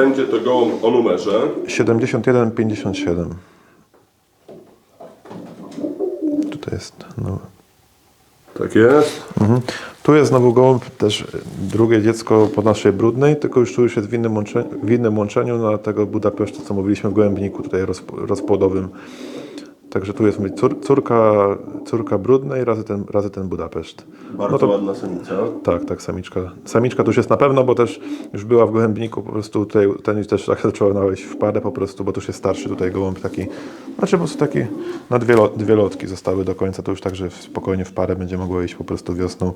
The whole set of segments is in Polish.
będzie to gołąb o numerze. 71,57. Tutaj jest. No. Tak jest. Mhm. Tu jest znowu gołąb, też drugie dziecko po naszej brudnej, tylko już tu już jest w innym łączeniu, w innym łączeniu na tego Budapesztu, co mówiliśmy w gołębniku tutaj rozp- rozpłodowym. Także tu jest cór, córka, córka brudnej razy ten, razy ten Budapeszt. Bardzo No to- ładna samica. Tak, tak, samiczka. Samiczka tu już jest na pewno, bo też już była w gołębniku, po prostu tutaj ten też tak zaczęła wejść w parę po prostu, bo tu jest starszy tutaj gołąb taki, znaczy po prostu taki, na dwie, lo- dwie lotki zostały do końca, to już także spokojnie w parę będzie mogło iść po prostu wiosną.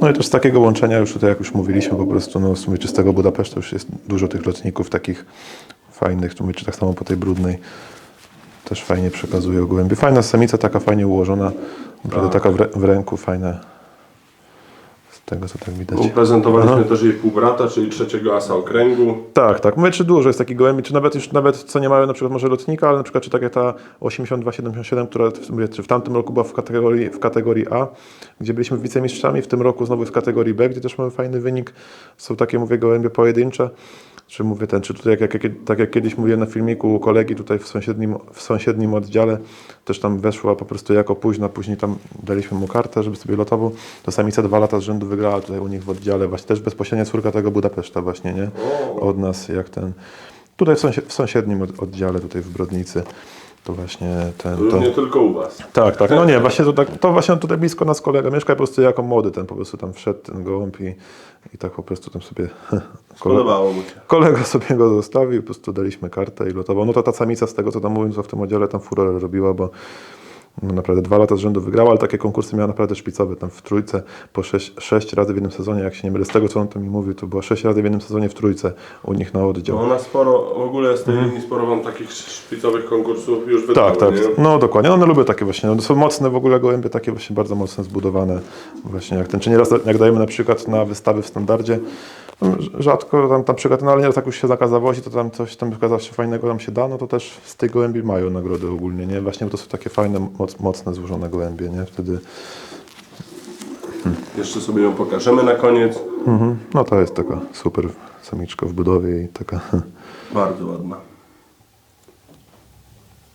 No i też z takiego łączenia już tutaj, jak już mówiliśmy, po prostu no w sumie czystego Budapesztu już jest dużo tych lotników takich fajnych, tu mówię, czy tak samo po tej brudnej. Też fajnie przekazuje gołębie. Fajna samica, taka fajnie ułożona. Naprawdę taka w, rę- w ręku, fajne. Tego co tak widać. Prezentowaliśmy też jej półbrata, czyli trzeciego asa okręgu. Tak, tak. Mówię, czy dużo jest takich gołębi, czy nawet już nawet co nie mają na przykład może lotnika, ale na przykład czy tak jak ta 82-77, która w, mówię, czy w tamtym roku była w kategorii, w kategorii A, gdzie byliśmy wicemistrzami, w tym roku znowu jest w kategorii B, gdzie też mamy fajny wynik. Są takie, mówię, gołębie pojedyncze. Czy mówię ten, czy tutaj jak, jak, tak jak kiedyś mówiłem na filmiku kolegi tutaj w sąsiednim, w sąsiednim oddziale, też tam weszła po prostu jako późna, później tam daliśmy mu kartę, żeby sobie lotował, to samica dwa lata z rzędu wygrała tutaj u nich w oddziale, właśnie też bezpośrednia córka tego Budapeszta właśnie, nie? Od nas, jak ten, tutaj w, w sąsiednim od, oddziale, tutaj w Brodnicy, to właśnie ten, to, Nie tylko u was. tak, tak, no nie, właśnie to, tak, to właśnie tutaj blisko nas kolega mieszka, po prostu jako młody ten po prostu tam wszedł, ten gołąb i, i tak po prostu tam sobie kolega, Podobało mu się. kolega sobie go zostawił, po prostu daliśmy kartę i lotował. No to ta samica z tego, co tam mówią, co w tym oddziale tam furorę robiła, bo naprawdę dwa lata z rzędu wygrała, ale takie konkursy miała naprawdę szpicowe, tam w trójce po sześć, sześć razy w jednym sezonie, jak się nie mylę, z tego co on to mi mówił, to było sześć razy w jednym sezonie w trójce u nich na oddział. No ona sporo, w ogóle z tej linii sporo wam takich szpicowych konkursów już wydało, Mhm. Tak, tak. nie? No dokładnie. One lubią takie właśnie. No, są mocne w ogóle gołębie, takie właśnie bardzo mocno zbudowane. Właśnie jak ten, czy nieraz jak dajemy na przykład na wystawy w standardzie, rzadko tam na przykład, no ale nieraz jak już się zakaz zawozi, to tam coś tam zawsze fajnego tam się da, no to też z tej gołębi mają nagrody ogólnie, nie? Właśnie bo to są takie fajne, moc, mocne, złożone gołębie, nie? Wtedy, Jeszcze sobie ją pokażemy na koniec. mhm. no to jest taka super samiczka w budowie i taka... Bardzo ładna.